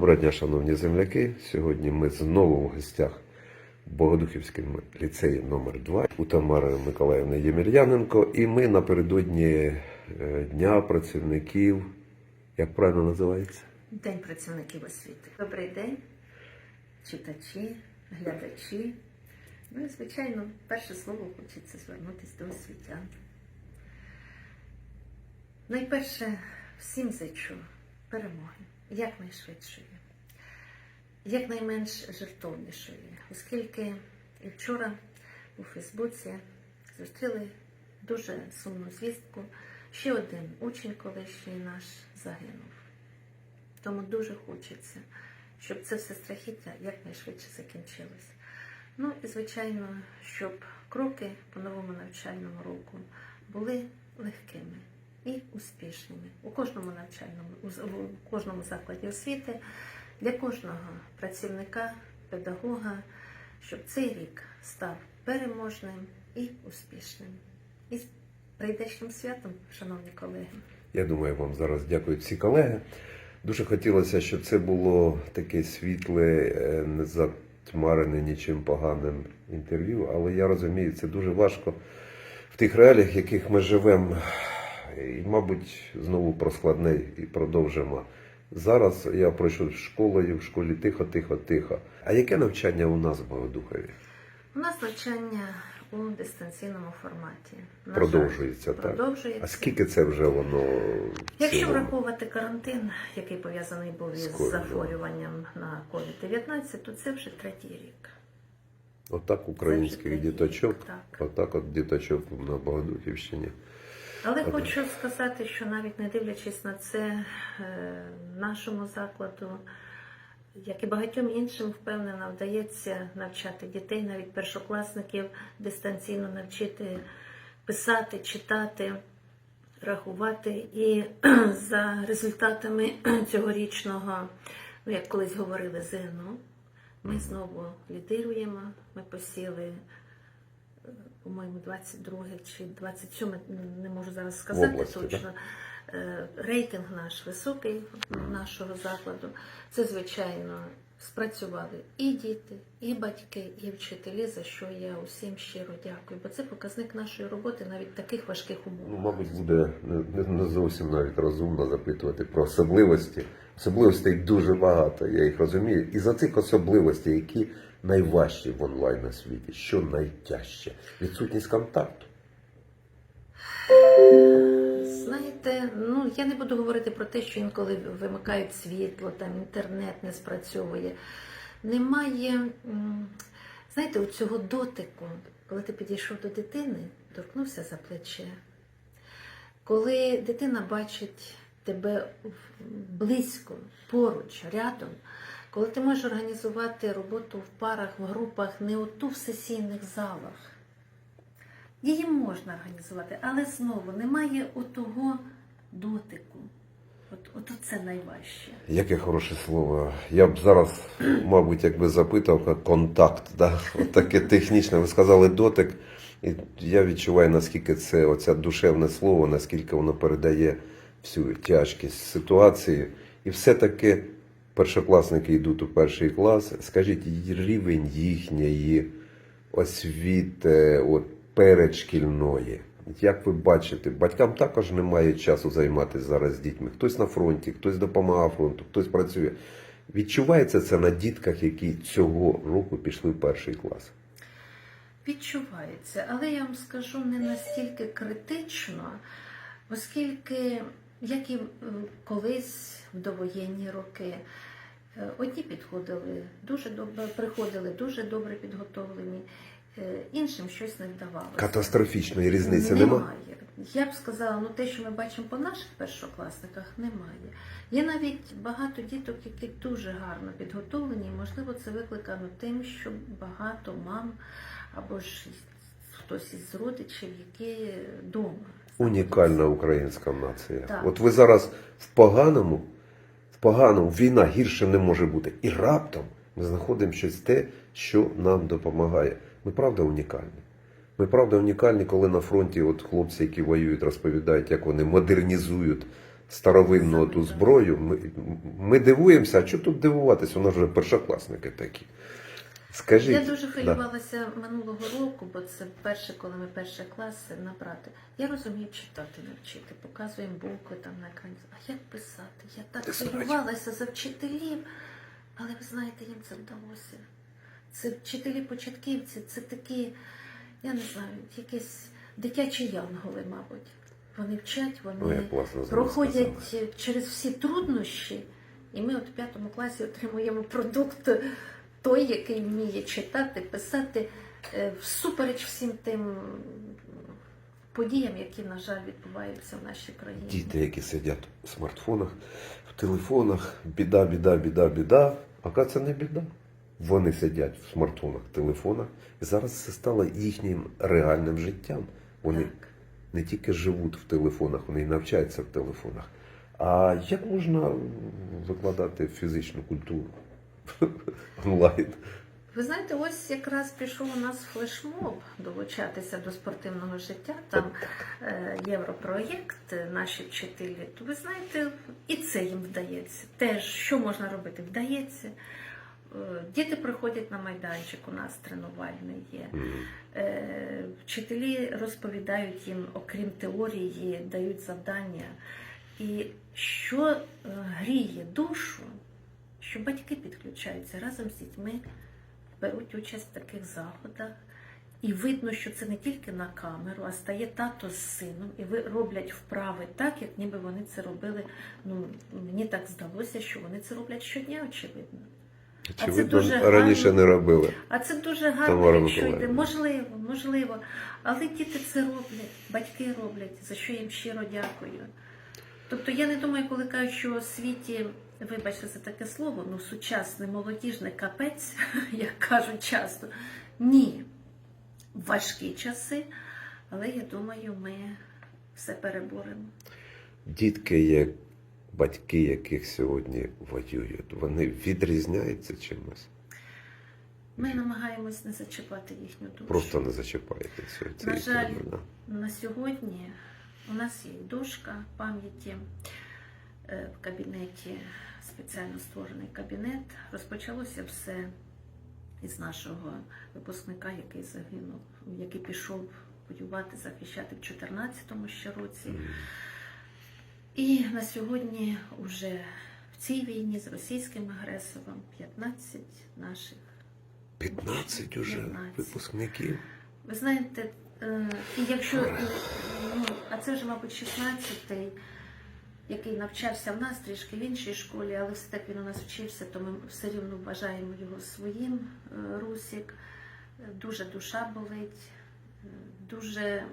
Доброго дня, шановні земляки. Сьогодні ми знову в гостях в Богодухівському ліцеї номер 2 у Тамари Миколаївни Ємельяненко. І ми напередодні е, Дня працівників, як правильно називається? День працівників освіти. Добрий день, читачі, глядачі. Ну і, звичайно, перше слово хочеться звернутися до освітян. Найперше всім зичу перемоги, якнайшвидшої, якнайменш жертовнішої, оскільки і вчора у Фейсбуці зустріли дуже сумну звістку. Ще один учень колишній наш загинув. Тому дуже хочеться, щоб це все страхіття якнайшвидше закінчилось. Ну і звичайно, щоб кроки по новому навчальному року були легкими і успішними у кожному навчальному, у кожному закладі освіти, для кожного працівника, педагога, щоб цей рік став переможним і успішним. І з прийдешнім святом, шановні колеги. Я думаю, вам зараз дякують всі колеги. Дуже хотілося, щоб це було таке світле, е, не затьмарене нічим поганим інтерв'ю, але я розумію, це дуже важко в тих реаліях, в яких ми живемо. І, мабуть, знову про складне і продовжимо. Зараз я пройшов школою, в школі тихо, тихо, тихо. А яке навчання у нас в Богодухові? У нас навчання у дистанційному форматі. На Продовжується, жаль, так? Продовжується. А скільки це вже воно? Якщо цілому? враховувати карантин, який пов'язаний був із ковідом. захворюванням на COVID-19, то це вже третій рік. Отак українських діточок, так. отак от діточок на Богодухівщині. Але Ага. хочу сказати, що навіть не дивлячись на це, е, нашому закладу, як і багатьом іншим, впевнено, вдається навчати дітей, навіть першокласників, дистанційно навчити писати, читати, рахувати. І за результатами цьогорічного, ну як колись говорили, ЗНО, ми знову лідируємо. Ми посіли по-моєму, 22 чи 27, не можу зараз сказати області, точно. Да? Рейтинг наш високий нашого закладу. Це, звичайно, спрацювали і діти, і батьки, і вчителі, за що я усім щиро дякую. Бо це показник нашої роботи навіть в таких важких Ну, мабуть, буде не, не- не зовсім навіть розумно запитувати про особливості. Особливостей дуже багато, я їх розумію. І за цих особливостей, які найважчі в онлайн освіті, що найтяжче? Відсутність контакту. Знаєте, ну я не буду говорити про те, що інколи вимикають світло, там інтернет не спрацьовує. Немає, знаєте, у цього дотику, коли ти підійшов до дитини, торкнувся за плече. Коли дитина бачить тебе близько, поруч, рядом, коли ти можеш організувати роботу в парах, в групах, не оту в сесійних залах. Її можна організувати, але знову немає отого дотику. От, от це найважче. Яке хороше слово. Я б зараз, мабуть, якби запитав контакт, да? От таке технічне. Ви сказали дотик. І я відчуваю, наскільки це оце душевне слово, наскільки воно передає всю тяжкість ситуації. І все-таки першокласники йдуть у перший клас. Скажіть, рівень їхньої освіти, от передшкільної. Як ви бачите, батькам також немає часу займатися зараз з дітьми. Хтось на фронті, хтось допомагає фронту, хтось працює. Відчувається це на дітках, які цього року пішли в перший клас. Відчувається, але я вам скажу не настільки критично, оскільки, як і колись в довоєнні роки, е, одні підходили дуже добре, приходили дуже добре підготовлені, іншим щось не вдавалося. Катастрофічної різниці немає. Я б сказала, ну те, що ми бачимо по наших першокласниках, немає. Є навіть багато діток, які дуже гарно підготовлені, і, можливо, це викликано тим, що багато мам або ж хтось із родичів, які вдома. Унікальна українська нація. Так. От ви зараз в поганому, в поганому війна гірше не може бути. І раптом ми знаходимо щось те, що нам допомагає. Ми правда унікальні. Ми правда унікальні, коли на фронті от хлопці, які воюють, розповідають, як вони модернізують старовинну ту зброю. Ми, ми дивуємося, а чого тут дивуватися? У нас вже першокласники такі. Скажіть. Я дуже да. хвилювалася минулого року, бо це перше, коли ми перший клас набрати. Я розумію читати, не вчити, показуємо букви там на екрані. А як писати? Я так хвилювалася за вчителів, але ви знаєте, їм це вдалося. Це вчителі початківці, це такі, я не знаю, якісь дитячі янголи, мабуть. Вони вчать, вони як класно проходять сказали. через всі труднощі, і ми от в п'ятому класі отримуємо продукт той, який вміє читати, писати е, всупереч всім тим подіям, які, на жаль, відбуваються в нашій країні. Діти, які сидять в смартфонах, в телефонах, біда, біда, біда, біда. А це не біда. Вони сидять в смартфонах, телефонах, і зараз це стало їхнім реальним життям. Вони Так. не тільки живуть в телефонах, вони і навчаються в телефонах. А як можна викладати фізичну культуру онлайн? Ви знаєте, ось якраз пішов у нас флешмоб долучатися до спортивного життя. Там е, європроєкт, наші вчителі. То ви знаєте, і це їм вдається. Теж що можна робити? Вдається. Е, Діти приходять на майданчик, у нас тренувальний є. Е, Вчителі розповідають їм, окрім теорії, дають завдання. І що е, гріє душу, що батьки підключаються разом з дітьми, беруть участь в таких заходах. І видно, що це не тільки на камеру, а стає тато з сином, і ви роблять вправи так, як ніби вони це робили. Ну мені так здалося, що вони це роблять щодня, очевидно. Це Очевидно, дуже раніше гарно. не робили. А це дуже гарно, якщо йде. Можливо, можливо. Але діти це роблять, батьки роблять, за що їм щиро дякую. Тобто я не думаю, коли кажуть, що у світі, вибачте за таке слово, ну сучасний молодіжний капець, як кажуть часто. Ні. Важкі часи, але я думаю, ми все переборемо. Дітки, як батьки, яких сьогодні воюють, вони відрізняються чимось. Ми намагаємось не зачіпати їхню душу. Просто не зачіпаєте цього. На жаль. да. На сьогодні у нас є дошка пам'яті е, в кабінеті, спеціально створений кабінет. Розпочалося все із нашого випускника, який загинув, який пішов воювати, захищати в 14-му ще році. М. І на сьогодні вже в цій війні з російським агресором 15 наших 15 уже 15. випускників. Ви знаєте, е, і якщо ну, а це вже, мабуть, 16-й, який навчався в нас трішки в іншій школі, але все таки він у нас вчився, то ми все рівно вважаємо його своїм е, Русік. Дуже душа болить, е, дуже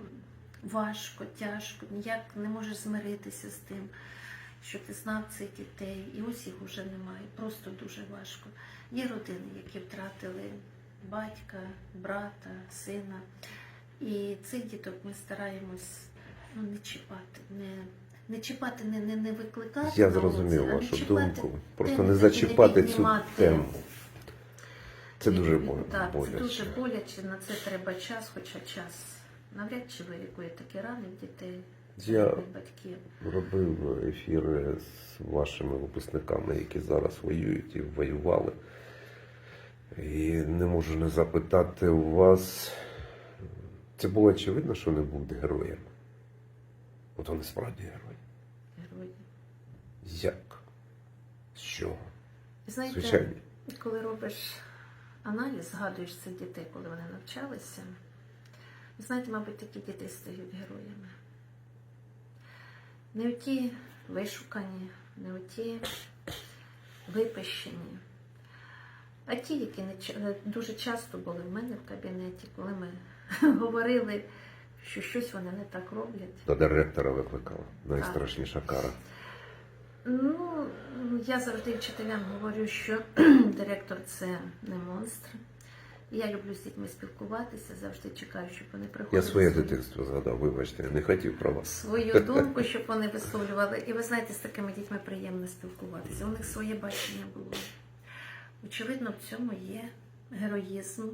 важко, тяжко, ніяк не можеш змиритися з тим, що ти знав цих дітей, і ось їх уже немає. Просто дуже важко. Є родини, які втратили батька, брата, сина. І цих діток ми стараємось ну, не чіпати, не, не чіпати, не, не, не викликати. Я зрозумів не вашу чіпати думку. Просто не зачіпати цю піднімати. тему. Це дуже боль- Так, це дуже боляче, на це треба час, хоча час навряд чи вилікує такі рани в дітей, Я батьків. робив ефіри з вашими випускниками, які зараз воюють і воювали. І не можу не запитати у вас. Це було очевидно, що вони будуть героями. От вони справді герої. Герої. Як? З чого? Знаєте, Звичайно. коли робиш аналіз, згадуєш цих дітей, коли вони навчалися, ви знаєте, мабуть, такі діти стають героями. Не оті вишукані, не оті випищені, а ті, які не дуже часто були в мене в кабінеті, коли ми говорили, що щось вони не так роблять. До директора викликала. Найстрашніша кара. Ну, я завжди вчителям говорю, що директор це не монстр. Я люблю з дітьми спілкуватися, завжди чекаю, щоб вони приходили. Я своє дитинство згадав, вибачте, я не хотів про вас. Свою думку, щоб вони висловлювали. І ви знаєте, з такими дітьми приємно спілкуватися. У них своє бачення було. Очевидно, в цьому є героїзм,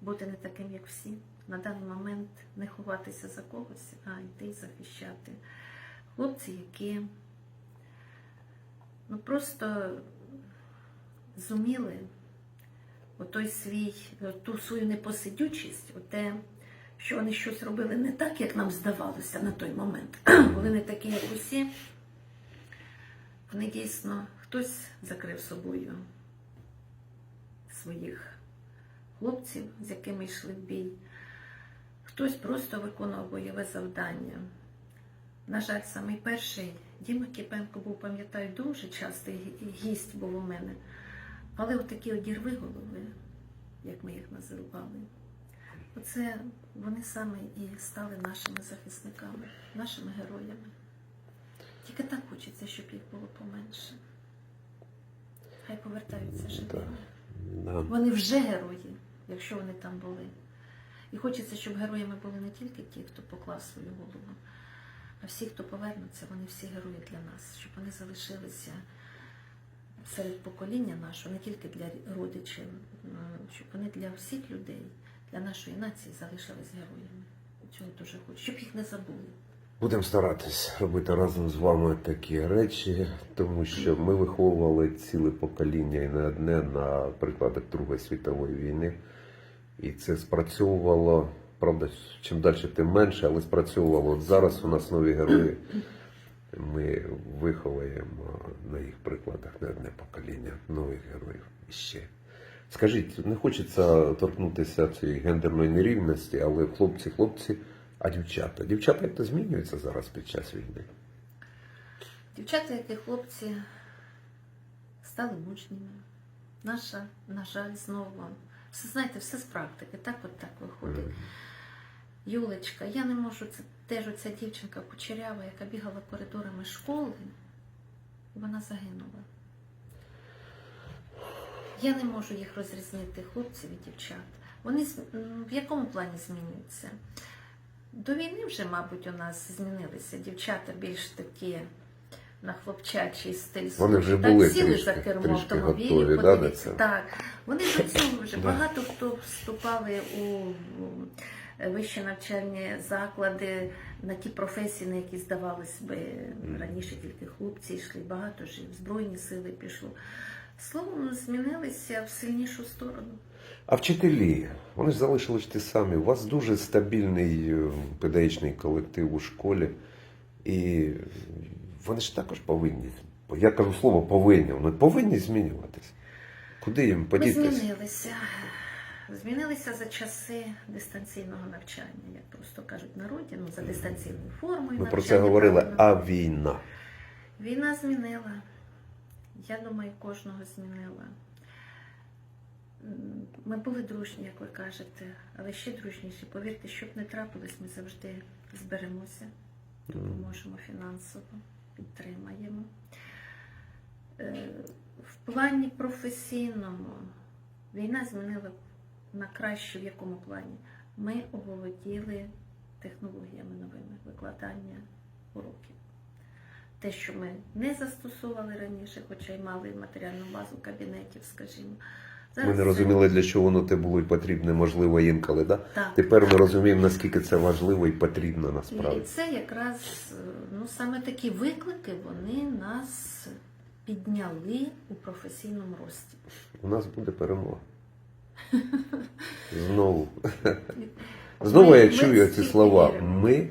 бути не таким, як всі. На даний момент не ховатися за когось, а йти і захищати. Хлопці, які ну просто зуміли отой свій, ту свою непосидючість, оте, що вони щось робили не так, як нам здавалося на той момент. Були не такі, як усі. Вони дійсно хтось закрив собою своїх хлопців, з якими йшли в бій. Хтось просто виконував бойове завдання. На жаль, самий перший Діма Кіпенко був, пам'ятаю, дуже частий гість був у мене. Але отакі одірви голови, як ми їх називали, оце вони саме і стали нашими захисниками, нашими героями. Тільки так хочеться, щоб їх було поменше. Хай повертаються живими. Вони вже герої, якщо вони там були. І хочеться, щоб героями були не тільки ті, хто поклав свою голову, а всі, хто повернуться, вони всі герої для нас, щоб вони залишилися серед покоління нашого, не тільки для родичів, щоб вони для всіх людей, для нашої нації залишились героями. Цього дуже хочу, щоб їх не забули. Будемо старатись робити разом з вами такі речі, тому що ми виховували ціле покоління і не одне на прикладах Другої світової війни. І це спрацьовувало, правда, чим далі, тим менше, але спрацьовувало. От зараз у нас нові герої. Ми виховуємо на їх прикладах не одне покоління нових героїв іще. Скажіть, не хочеться торкнутися цієї гендерної нерівності, але хлопці, хлопці, а дівчата? Дівчата як то змінюються зараз під час війни? Дівчата, як і хлопці, стали мужніми. Наша, на жаль, знову. Все знаєте, все з практики, так от так виходить. Юлечка, я не можу, це теж оця дівчинка кучерява, яка бігала коридорами школи, вона загинула. Я не можу їх розрізнити, хлопців і дівчат. Вони в якому плані змінюються? До війни вже, мабуть, у нас змінилися. Дівчата більш такі на хлопчачий стиль. Вони вже Так, були сіли трішки- за кермо автомобілів, да? Так, вони до цього вже багато хто вступали у вищі навчальні заклади на ті професії, на які здавалось би раніше тільки хлопці йшли. Багато ж і в збройні сили пішло. Словом, змінилися в сильнішу сторону. А вчителі, вони ж залишились ті самі. У вас дуже стабільний е, педагогічний колектив у школі, і вони ж також повинні. Я кажу слово повинні, вони повинні змінюватись. Куди їм Ми змінилися. Змінилися за часи дистанційного навчання, як просто кажуть народі, ну за дистанційною формою. Ми про це говорили, правильно. а війна. Війна змінила. Я думаю, кожного змінила. Ми були дружні, як ви кажете, але ще дружніші. Повірте, щоб не трапилось, ми завжди зберемося, допоможемо фінансово, підтримаємо. Е, В плані професійному війна змінила на краще в якому плані. Ми оволоділи технологіями новими викладання уроків те, що ми не застосовували раніше, хоча й мали матеріальну базу кабінетів, скажімо. Ми Зараз не це- розуміли, для чого воно те було і потрібне, можливо, інколи. Да? Так. Тепер ми розуміємо, наскільки це важливо і потрібно І це якраз ну, саме такі виклики вони нас підняли у професійному рості. У нас буде перемога. Знову. Знову Ми- я ми чую ці слова. віримо. Ми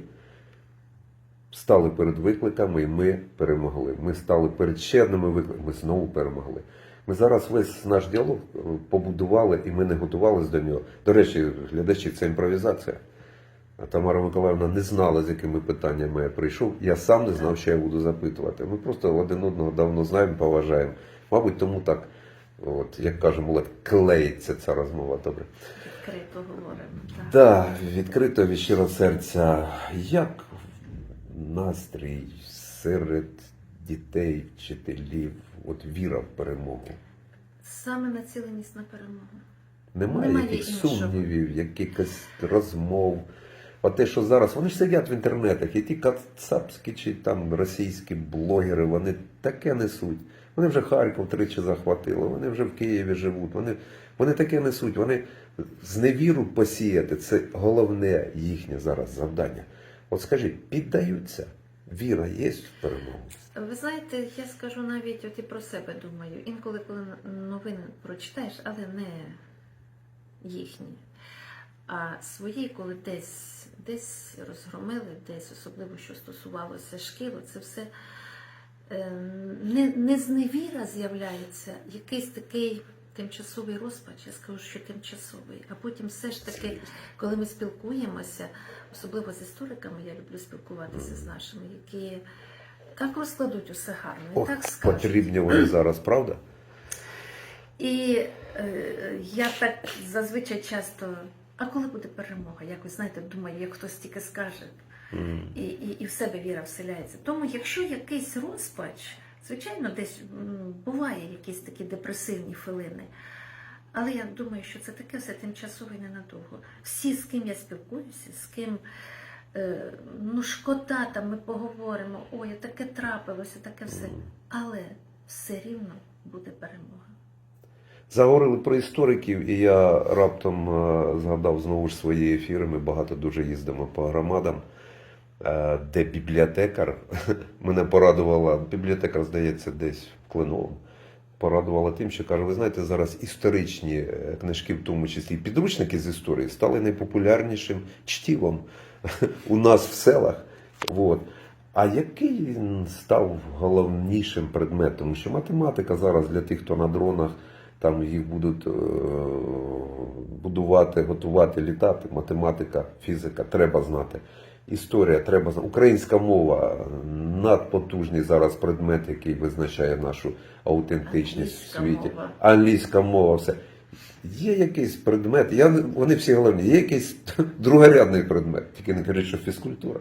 стали перед викликами і ми перемогли. Ми стали перед ще одними викликами, ми знову перемогли. Ми зараз весь наш діалог е, побудували і ми не готувалися до нього. До речі, глядачі, це імпровізація. Тамара Миколаївна не знала, з якими питаннями я прийшов. Я сам не знав, що я буду запитувати. Ми просто один одного давно знаємо, поважаємо. Мабуть, тому так, от, як каже молодь, клеїться ця розмова. Добре. Відкрито говоримо. Так. Да, відкрито від щирого серця. Як настрій серед дітей, вчителів, от віра в перемогу? Саме націленість на перемогу. Немає, Немає якихось сумнівів, якихось розмов. А те, що зараз, вони ж сидять в інтернетах, і ті кацапські чи там російські блогери, вони таке несуть. Вони вже Харків тричі захватили, вони вже в Києві живуть, вони, вони таке несуть. Вони зневіру посіяти це головне їхнє зараз завдання. От скажіть, піддаються Віра є в перемогу? Ви знаєте, я скажу навіть от і про себе думаю. Інколи, коли новини прочитаєш, але не їхні, а свої, коли десь, десь розгромили, десь особливо, що стосувалося шкіл, це все не, не зневіра з'являється, якийсь такий тимчасовий розпач, я скажу, що тимчасовий. А потім все ж таки, коли ми спілкуємося, особливо з істориками, я люблю спілкуватися з нашими, які так розкладуть усе гарно, і Ох, так скажуть. потрібні вони зараз, правда? І е, я так зазвичай часто, а коли буде перемога? Якось знаєте, думаю, як хтось тільки скаже, І, і, і в себе віра вселяється. Тому, якщо якийсь розпач, звичайно, десь буває якісь такі депресивні хвилини. Але я думаю, що це таке все тимчасове і ненадовго. Всі, з ким я спілкуюся, з ким е, ну шкода, там ми поговоримо, ой, таке трапилося, таке все. Але все рівно буде перемога. Заговорили про істориків, і я раптом е, згадав знову ж свої ефіри. Ми багато дуже їздимо по громадам, де бібліотекар мене порадувала. Бібліотекар, здається, десь в Клиновому. Порадувала тим, що каже: ви знаєте, зараз історичні е, книжки, в тому числі підручники з історії, стали найпопулярнішим чтівом у нас в селах. Вот. А який він став головнішим предметом? Тому що математика зараз для тих, хто на дронах, там їх будуть е, будувати, готувати, літати. Математика, фізика треба знати. Історія треба. Українська мова надпотужний зараз предмет, який визначає нашу аутентичність в світі. мова. Англійська мова, все. Є якийсь предмет, я, вони всі головні, є якийсь другорядний предмет, тільки не кажуть, що фізкультура.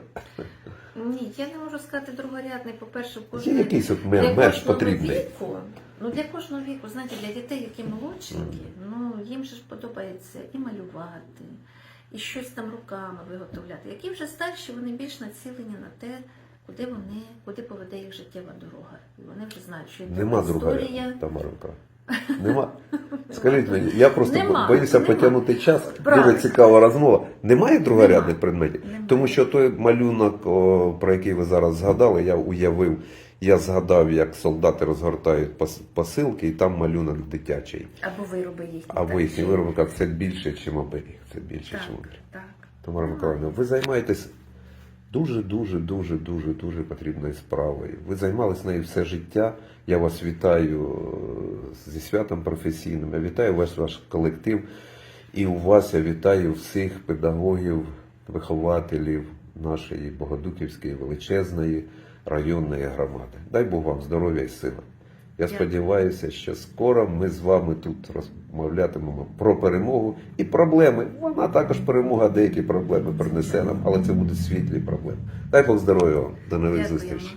Ні, я не можу сказати другорядний. По-перше, в Є якийсь от для меж потрібний. віку. Ну для кожного віку, знаєте, для дітей, які молодшенькі, ну їм же ж подобається і малювати, і щось там руками виготовляти. Які вже старші, вони більш націлені на те, куди вони, куди поведе їх життєва дорога. І вони вже знають, що Нема другорядного, Тамара Нема. Скажіть мені, я просто Нема, боюся нема. потягнути час. Правильно. Дуже цікава розмова. Немає другорядних Нема. предметів? Немає. Тому що той малюнок, о, про який ви зараз згадали, я уявив. Я згадав, як солдати розгортають пос- посилки, і там малюнок дитячий. Або вироби їхні. Або так, їхні вироби кажуть, це більше, ніж оберіг. Це більше, Так, ніж оберіг. так. Тамара Миколаївна, ви займаєтесь дуже, дуже, дуже, дуже, дуже потрібною справою. Ви займалися нею все життя. Я вас вітаю е, зі святом професійним. Я вітаю ваш ваш колектив. І у вас я вітаю всіх педагогів, вихователів нашої Богодуківської величезної районної громади. Дай Бог вам здоров'я і сили. Я сподіваюся, що скоро ми з вами тут розмовлятимемо про перемогу і проблеми. Вона також перемога, деякі проблеми принесе нам, але це будуть світлі проблеми. Дай Бог здоров'я вам. До нових зустрічей.